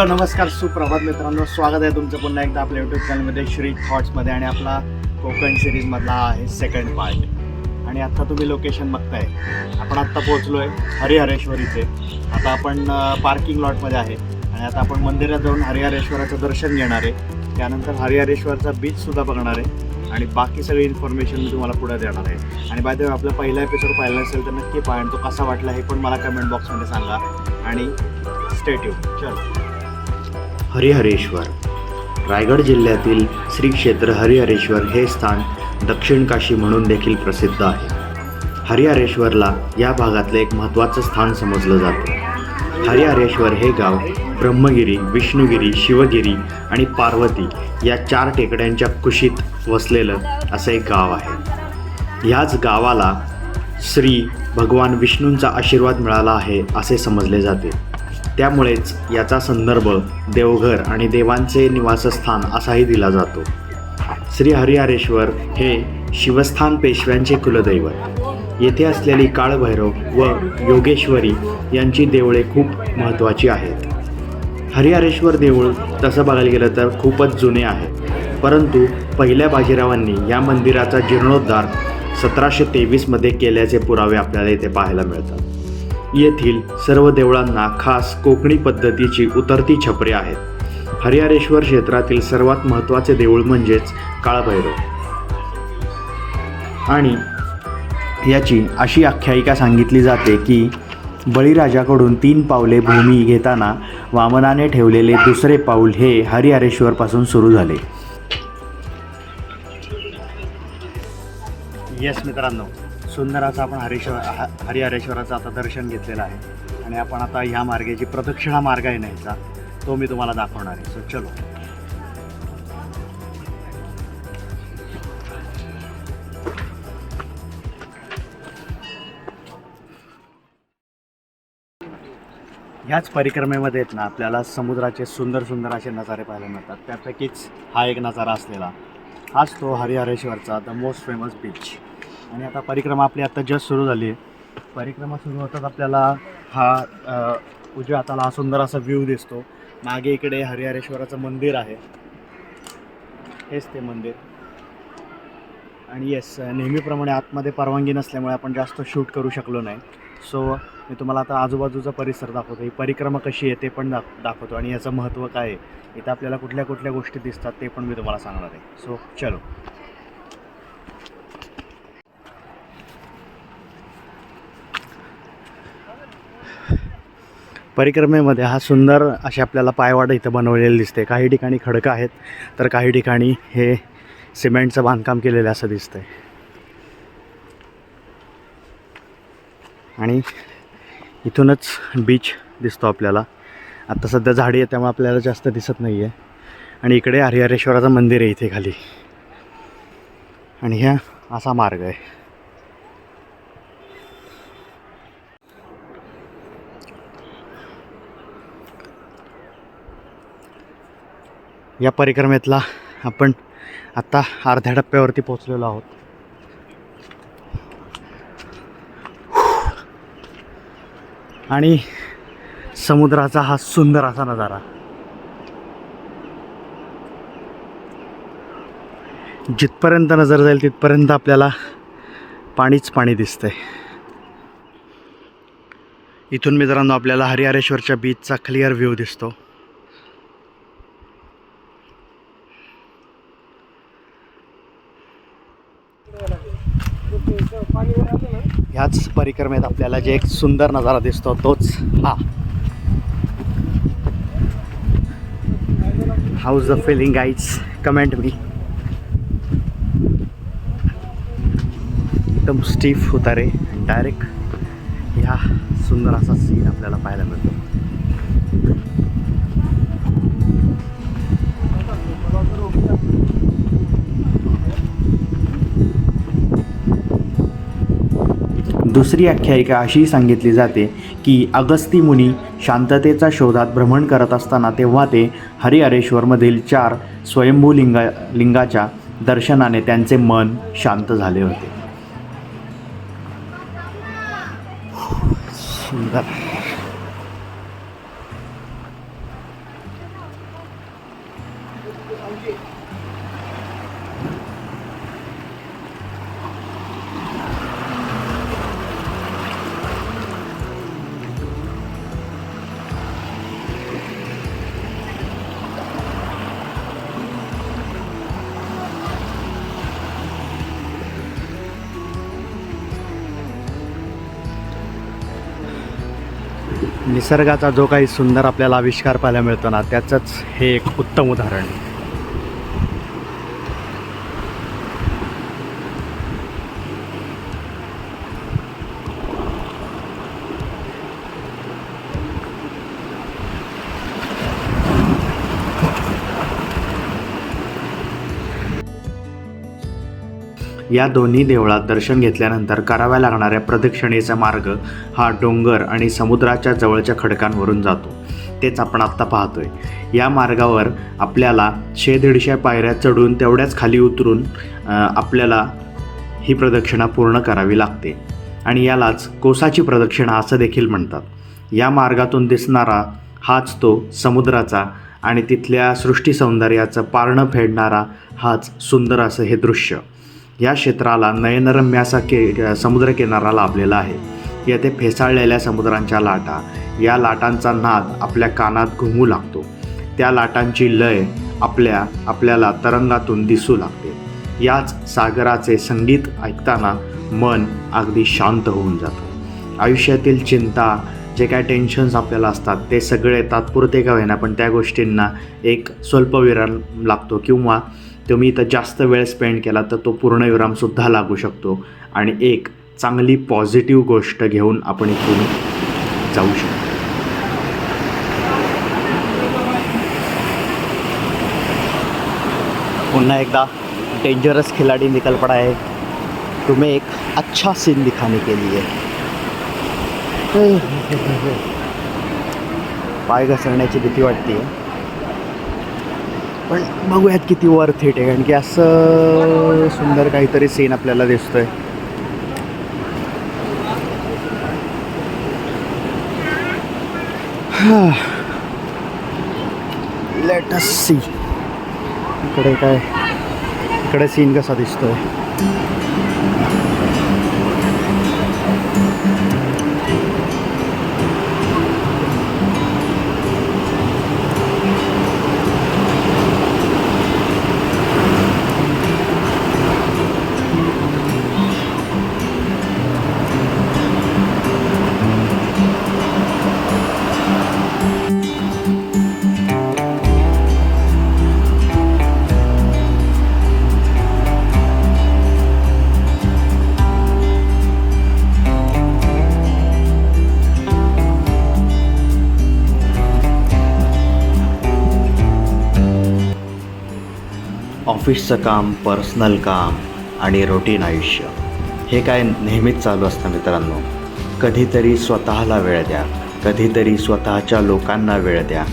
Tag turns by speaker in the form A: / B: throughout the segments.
A: Hello नमस्कार सुप्रभात मित्रांनो. स्वागत आहे तुमचं पुन्हा एकदा आपल्या यूट्यूब चॅनलमध्ये श्री थॉट्समध्ये आणि आपला कोकण सिरीजमधला आहे सेकंड पार्ट आणि आत्ता तुम्ही लोकेशन बघताय. आपण आत्ता पोहोचलो आहे हरिहरेश्वरीचे. आता आपण पार्किंग लॉटमध्ये आहे. आणि आता आपण मंदिरात जाऊन हरिहरेश्वराचं दर्शन घेणार आहे. त्यानंतर हरिहरेश्वरचा बीचसुद्धा बघणार आहे. आणि बाकी सगळी इन्फॉर्मेशन मी तुम्हाला पुढे देणार आहे. आणि बाय आपला पहिला एपिसोड पाहिला असेल तर नक्की पाहा आणि तो कसा वाटला हे पण मला कमेंट बॉक्समध्ये सांगा. आणि स्टेट्यू चल.
B: हरिहरेश्वर. रायगड जिल्ह्यातील श्री क्षेत्र हरिहरेश्वर हे स्थान दक्षिण काशी म्हणून देखील प्रसिद्ध आहे. हरिहरेश्वरला या भागातले एक महत्त्वाचं स्थान समजलं जातं. हरिहरेश्वर हे गाव ब्रह्मगिरी विष्णुगिरी शिवगिरी आणि पार्वती या चार टेकड्यांच्या कुशीत वसलेलं असं एक गाव आहे. ह्याच गावाला श्री भगवान विष्णूंचा आशीर्वाद मिळाला आहे असे समजले जाते. त्यामुळेच याचा संदर्भ देवघर आणि देवांचे निवासस्थान असाही दिला जातो. श्री हरिहरेश्वर हे शिवस्थान पेशव्यांचे कुलदैवत. येथे असलेली काळभैरव व योगेश्वरी यांची देवळे खूप महत्त्वाची आहेत. हरिहरेश्वर देऊळ तसं बघायला गेलं तर खूपच जुने आहे. परंतु पहिल्या बाजीरावांनी या मंदिराचा जीर्णोद्धार सतराशे तेवीसमध्ये केल्याचे पुरावे आपल्याला इथे पाहायला मिळतात. येथील सर्व देवळांना खास कोकणी पद्धतीची उतरती छपरे आहेत. हरिहरेश्वर क्षेत्रातील सर्वात महत्त्वाचे देऊळ म्हणजेच काळभैरव. आणि याची अशी आख्यायिका सांगितली जाते की बळीराजाकडून तीन पावले भूमी घेताना वामनाने ठेवलेले दुसरे पाऊल हे हरिहरेश्वरपासून सुरू झाले.
A: येस मित्रांनो. सुंदर असं आपण हरेश्वर हरिहरेश्वराचं आता दर्शन घेतलेलं आहे. आणि आपण आता ह्या मार्गेची प्रदक्षिणा मार्ग आहे न्यायचा तो मी तुम्हाला दाखवणार आहे. सो चलो. ह्याच परिक्रमेमध्ये आहेत ना आपल्याला समुद्राचे सुंदर सुंदर असे नजारे पाहायला मिळतात. त्यापैकीच हा एक नजारा असलेला हाच तो हरिहरेश्वरचा द मोस्ट फेमस बीच आणि आता परिक्रमा आपली आता जस्ट सुरू झाली. आहे परिक्रमा सुरू होताच आपल्याला हा अ, उजव्या हाताला हा सुंदर असा व्ह्यू दिसतो. मागे इकडे हरिहरेश्वराचं मंदिर आहे. हेच ते मंदिर. आणि येस नेहमीप्रमाणे आतमध्ये परवानगी नसल्यामुळे आपण जास्त शूट करू शकलो नाही. सो मी तुम्हाला आता आजूबाजूचा परिसर दाखवतो. ही परिक्रमा कशी आहे ते पण दाख दाखवतो. आणि याचं महत्त्व काय आहे इथं आपल्याला कुठल्या कुठल्या गोष्टी दिसतात ते पण मी तुम्हाला सांगणार आहे. सो चलो. परिक्रमेमध्ये हा सुंदर अशी आपल्याला पायवाडा इथं बनवलेली दिसते. काही ठिकाणी खडकं आहेत तर काही ठिकाणी हे सिमेंटचं बांधकाम केलेलं असं दिसतंय. आणि इथूनच बीच दिसतो आपल्याला. आता सध्या झाडी आहे त्यामुळे आपल्याला जास्त दिसत नाही आहे आणि इकडे हरिहरेश्वराचं मंदिर आहे इथे खाली. आणि ह्या असा मार्ग आहे. या परिक्रमेतला आपण आत्ता अर्ध्या टप्प्यावरती पोचलेलो आहोत. आणि समुद्राचा हा सुंदर असा नजारा. जिथपर्यंत नजर जाईल तिथपर्यंत आपल्याला पाणीच पाणी दिसतंय. इथून मित्रांनो आपल्याला हरिहरेश्वरच्या बीचचा क्लिअर व्ह्यू दिसतो ह्याच परिक्रमेत आपल्याला जे एक सुंदर नजारा दिसतो तोच हा. How's the feeling guys comment मी एकदम स्टीफ उतारे डायरेक्ट ह्या सुंदर असा सीन आपल्याला पाहायला मिळतो. दुसरी आख्यायिका अशी सांगितली जाते की अगस्ती मुनी शांततेचा शोधात भ्रमण करत असताना तेव्हा ते हरिहरेश्वरमधील चार स्वयंभू लिंगा लिंगाच्या दर्शनाने त्यांचे मन शांत झाले होते. निसर्गाचा जो काही सुंदर आपल्याला आविष्कार पाहायला मिळतो ना त्याचंच हे एक उत्तम उदाहरण आहे.
B: या दोन्ही देवळात दर्शन घेतल्यानंतर कराव्या लागणाऱ्या प्रदक्षिणेचा मार्ग हा डोंगर आणि समुद्राच्या जवळच्या खडकांवरून जातो. तेच आपण आत्ता पाहतोय. या मार्गावर आपल्याला शे दीडशे पायऱ्या चढून तेवढ्याच खाली उतरून आपल्याला ही प्रदक्षिणा पूर्ण करावी लागते. आणि यालाच कोसाची प्रदक्षिणा असं देखील म्हणतात. या मार्गातून दिसणारा हाच तो समुद्राचा आणि तिथल्या सृष्टी सौंदर्याचं पारणं फेडणारा हाच सुंदर असं हे दृश्य. या क्षेत्राला नयनरम्य असा के समुद्रकिनारा लाभलेला आहे. येथे फेसाळलेल्या समुद्रांच्या लाटा या लाटांचा नाद आपल्या कानात घुमू लागतो. त्या लाटांची लय आपल्या आपल्याला तरंगातून दिसू लागते. याच सागराचे संगीत ऐकताना मन अगदी शांत होऊन जातं. आयुष्यातील चिंता जे काय टेन्शन्स आपल्याला असतात ते सगळे तात्पुरते का होईना पण त्या गोष्टींना एक स्वल्पविराम लागतो किंवा तुम्ही इथं जास्त वेळ स्पेंड केला तर तो पूर्णविरामसुद्धा लागू शकतो. आणि एक चांगली पॉझिटिव्ह गोष्ट घेऊन आपण इथून जाऊ शकतो.
A: पुन्हा एकदा डेंजरस खिलाडी निकल पड़ा है तुम्हें एक अच्छा सीन दिखाने के लिए. पाय घसरण्याची भीती वाटते पण बघूयात किती वर्थ इट आहे कारण की असं सुंदर काहीतरी सीन आपल्याला दिसतोय. लेट अस सी इकडे काय? इकडे सीन कसा दिसतोय?
B: ऑफिसचं काम पर्सनल काम आणि रुटीन आयुष्य. हे काय नेहमीच चालू असतं मित्रांनो. कधीतरी स्वतःला वेळ द्या. कधीतरी स्वतःच्या लोकांना वेळ द्या.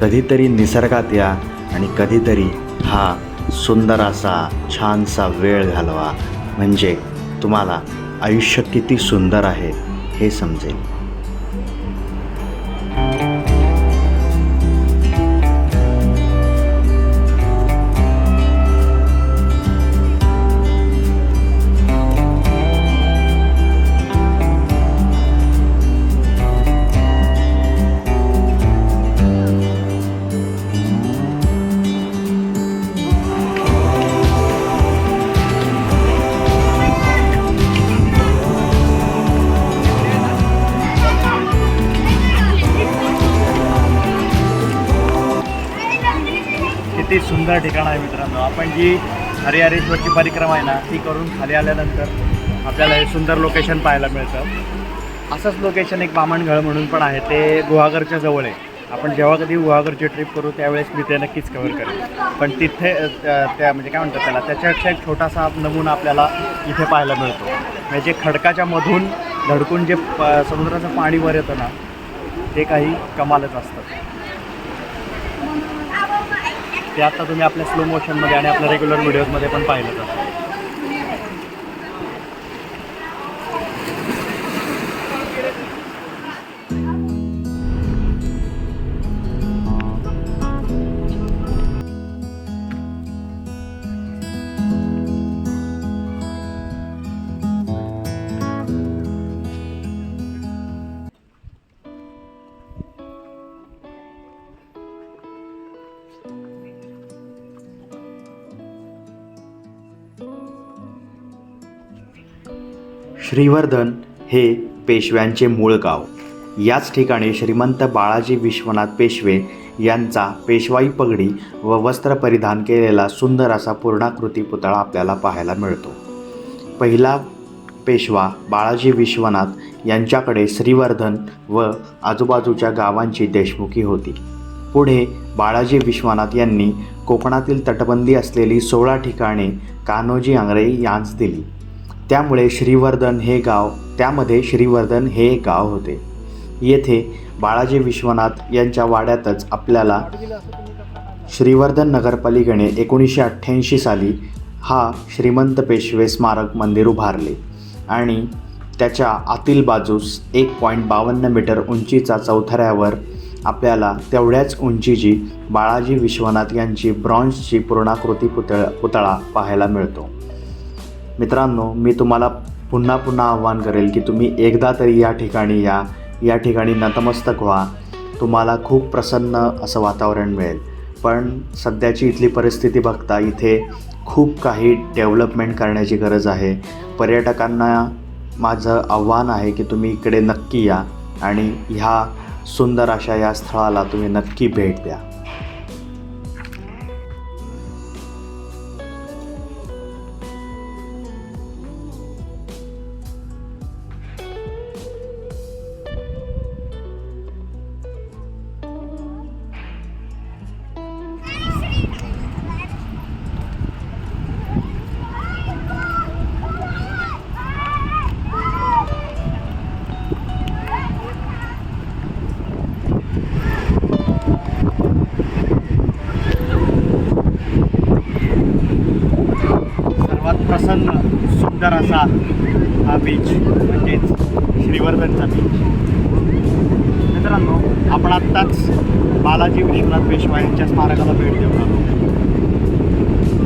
B: कधीतरी निसर्गात या आणि कधीतरी हा सुंदर असा छानसा वेळ घालवा. म्हणजे तुम्हाला आयुष्य किती सुंदर आहे हे समजेल.
A: सुंदर ठिकाण आहे मित्रांनो. आपण जी हरिहरेश्वरची परिक्रमा आहे ना ती करून खाली आल्यानंतर आपल्याला हे सुंदर लोकेशन पाहायला मिळतं. असंच लोकेशन एक बामणघळ म्हणून पण आहे. ते गुहागरच्या जवळ आहे. आपण जेव्हा कधी गुहागरची ट्रिप करू त्यावेळेस मी ते नक्कीच कव्हर करेन. पण तिथे त्या त्या- म्हणजे काय म्हणतात त्याला त्याच्यापेक्षा एक छोटासा नमुना आपल्याला इथे पाहायला मिळतो. म्हणजे खडकाच्या मधून धडकून जे प समुद्राचं पाणी वर येतं ना ते काही कमालच असतं. ते आता तुम्ही आपल्या स्लो मोशनमध्ये आणि आपल्या रेग्युलर व्हिडिओजमध्ये पण पाहिलं
B: श्रीवर्धन हे पेशव्यांचे मूळ गाव. याच ठिकाणी श्रीमंत बाळाजी विश्वनाथ पेशवे यांचा पेशवाई पगडी व वस्त्र परिधान केलेला सुंदर असा पूर्णाकृती पुतळा आपल्याला पाहायला मिळतो. पहिला पेशवा बाळाजी विश्वनाथ यांच्याकडे श्रीवर्धन व आजूबाजूच्या गावांची देशमुखी होती. पुढे बाळाजी विश्वनाथ यांनी कोकणातील तटबंदी असलेली सोळा ठिकाणे कान्होजी आंग्रे यांस दिली. त्यामुळे श्रीवर्धन हे गाव त्यामध्ये श्रीवर्धन हे एक गाव होते. येथे बाळाजी विश्वनाथ यांच्या वाड्यातच आपल्याला श्रीवर्धन नगरपालिकेने एकोणीसशे अठ्ठ्याऐंशी साली हा श्रीमंत पेशवे स्मारक मंदिर उभारले आणि त्याच्या आतील बाजूस एक पॉईंट बावन्न मीटर उंचीचा चौथऱ्यावर आपल्याला तेवढ्याच उंचीची बाळाजी विश्वनाथ यांची ब्रॉन्झची पूर्णाकृती पुतळ पुतळा पाहायला मिळतो. मित्रांनो मी तुम्हाला पुन्हा पुन्हा आव्हान करेल की तुम्ही एकदा तरी या ठिकाणी या. या ठिकाणी नतमस्तक व्हा. तुम्हाला खूप प्रसन्न असं वातावरण मिळेल. पण सध्याची इथली परिस्थिती बघता इथे खूप काही डेव्हलपमेंट करण्याची गरज आहे. पर्यटकांना माझं आव्हान आहे की तुम्ही इकडे नक्की या आणि ह्या सुंदर अशा या स्थळाला तुम्ही नक्की भेट द्या.
A: प्रसन्न सुंदर असा हा बीच म्हणजेच श्रीवर्धनचा बीच मित्रांनो आपण आत्ताच बालाजी विश्वनाथ पेशवा यांच्या स्मारकाला भेट देऊन आलो.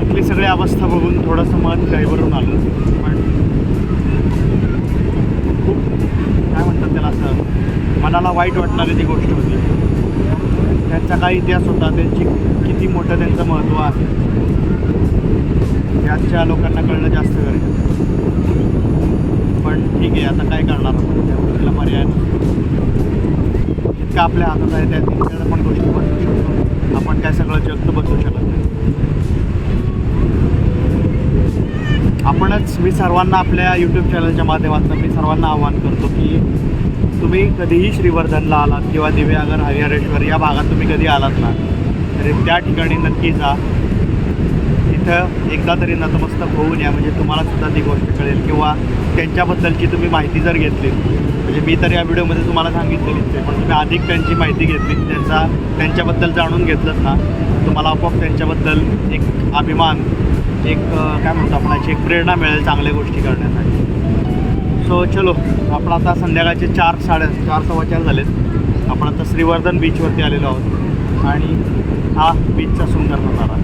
A: इथली सगळी अवस्था बघून थोडंसं मन गैवरून आलं. पण खूप काय म्हणतात त्याला असं मनाला वाईट वाटणारी ती गोष्ट होती. त्यांचा काय इतिहास होता त्यांची किती मोठं त्यांचं महत्त्व आहे. हे आजच्या लोकांना कळणं जास्त गरजेचं पण ठीक आहे आता काय करणार आपण? त्या गोष्टीला पर्याय नाही. आपल्या हातात आहे त्या तितक्या पण गोष्टी बदलू शकतो आपण काय सगळं जग बदलू शकत नाही. आपणच मी सर्वांना आपल्या यूट्यूब चॅनलच्या माध्यमातून मी सर्वांना आवाहन करतो की तुम्ही कधीही श्रीवर्धनला आलात किंवा दिव्यागर हरिहरेश्वर या भागात तुम्ही कधी आलात ना तरी त्या ठिकाणी नक्की जा. तिथं एकदा तरी नतमस्तक होऊन या. म्हणजे तुम्हाला सुद्धा ती गोष्ट कळेल. किंवा त्यांच्याबद्दलची तुम्ही माहिती जर घेतली. म्हणजे मी तर या व्हिडिओमध्ये तुम्हाला सांगितलेलीच आहे. पण तुम्ही अधिक त्यांची माहिती घेतली. त्यांचा त्यांच्याबद्दल जाणून घेतलं ना तुम्हाला आपोआप त्यांच्याबद्दल एक अभिमान एक काय म्हणतो आपण याची एक प्रेरणा मिळेल चांगल्या गोष्टी करण्यासाठी. सो चलो. आपण आता संध्याकाळचे चार साडे चार सव्वा चार झालेत. आपण आता श्रीवर्धन बीचवरती आलेलो आहोत. आणि हा बीचचा सुंदर नजारा.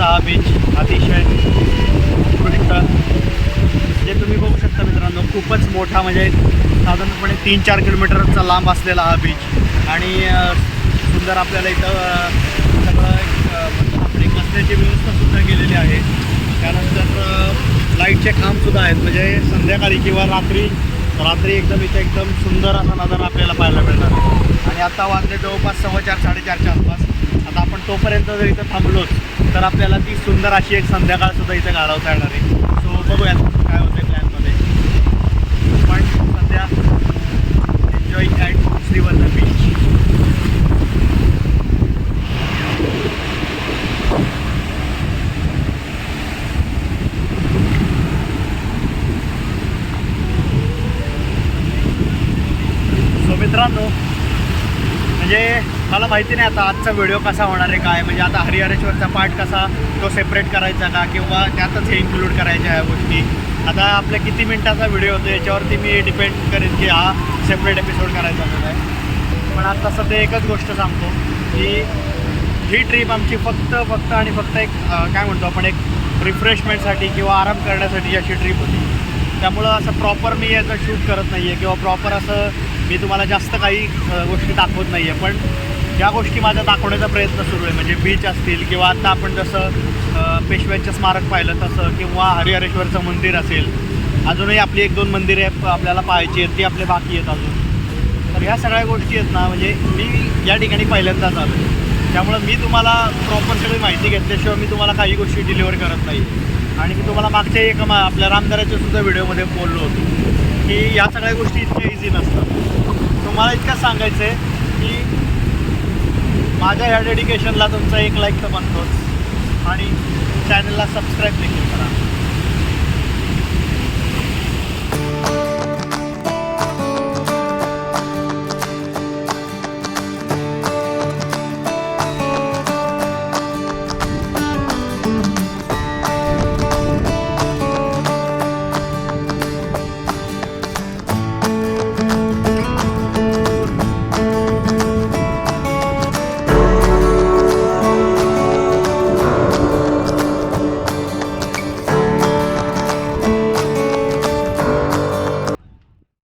A: श्रीवर्धनचा हा बीच अतिशय उत्कृष्ट. जे तुम्ही बघू शकता मित्रांनो खूपच मोठा म्हणजे साधारणपणे तीन चार किलोमीटरचा लांब असलेला हा बीच आणि सुंदर आपल्याला इथं सगळं आपली म्हणतो व्यवस्था सुद्धा व्यवस्थासुद्धा केलेली आहे. त्यानंतर लाईटचे खांबसुद्धा आहेत. म्हणजे संध्याकाळी किंवा रात्री रात्री एकदम इथे एकदम सुंदर असा नजारा आपल्याला पाहायला मिळणार. आणि आता वाजले जवळपास सव्वा चार साडेचारच्या आसपास. आता आपण तोपर्यंत जर इथं थांबलोच तर आपल्याला ती सुंदर अशी एक संध्याकाळ सुद्धा इथे घालवता येणार आहे. सो बघूया काय होते प्लॅनमध्ये पण सध्या enjoy at Shrivardhan beach so मित्रांनो म्हणजे मला माहिती नाही आता आजचा व्हिडिओ कसा होणार आहे काय? म्हणजे आता हरिहरेश्वरचा पार्ट कसा तो सेपरेट करायचा का? किंवा त्यातच हे इन्क्लूड करायच्या ह्या गोष्टी? आता आपल्या किती मिनिटाचा व्हिडिओ होतो याच्यावरती मी डिपेंड करेन की हा सेपरेट एपिसोड करायचा का काय? पण आता सध्या एकच गोष्ट सांगतो की ही ट्रिप आमची फक्त फक्त आणि फक्त एक काय म्हणतो आपण एक रिफ्रेशमेंटसाठी किंवा आराम करण्यासाठी अशी ट्रिप होती. त्यामुळं असं प्रॉपर मी याचं शूट करत नाही आहे किंवा प्रॉपर असं मी तुम्हाला जास्त काही गोष्टी दाखवत नाही आहे पण ज्या गोष्टी माझ्या दाखवण्याचा प्रयत्न सुरू आहे म्हणजे बीच असतील किंवा आता आपण जसं पेशव्यांचं स्मारक पाहिलं तसं किंवा हरिहरेश्वरचं मंदिर असेल अजूनही आपली एक दोन मंदिरे आपल्याला पाहायची आहेत ती आपले बाकी आहेत अजून. तर ह्या सगळ्या गोष्टी आहेत ना म्हणजे मी या ठिकाणी पहिल्यांदाच आलो त्यामुळं मी तुम्हाला प्रॉपर सगळी माहिती घेतल्याशिवाय मी तुम्हाला काही गोष्टी डिलिव्हर करत नाही. आणि मी तुम्हाला मागच्या एका मा- आपल्या रामदाराच्या सुद्धा व्हिडिओमध्ये बोललो होतो की या सगळ्या गोष्टी इतक्या इझी नसतात. तुम्हाला इतकंच सांगायचं आहे माझ्या ह्या डेडिकेशनला तुमचा एक लाईक तर बनतोच. आणि चॅनलला सबस्क्राईब देखील करा.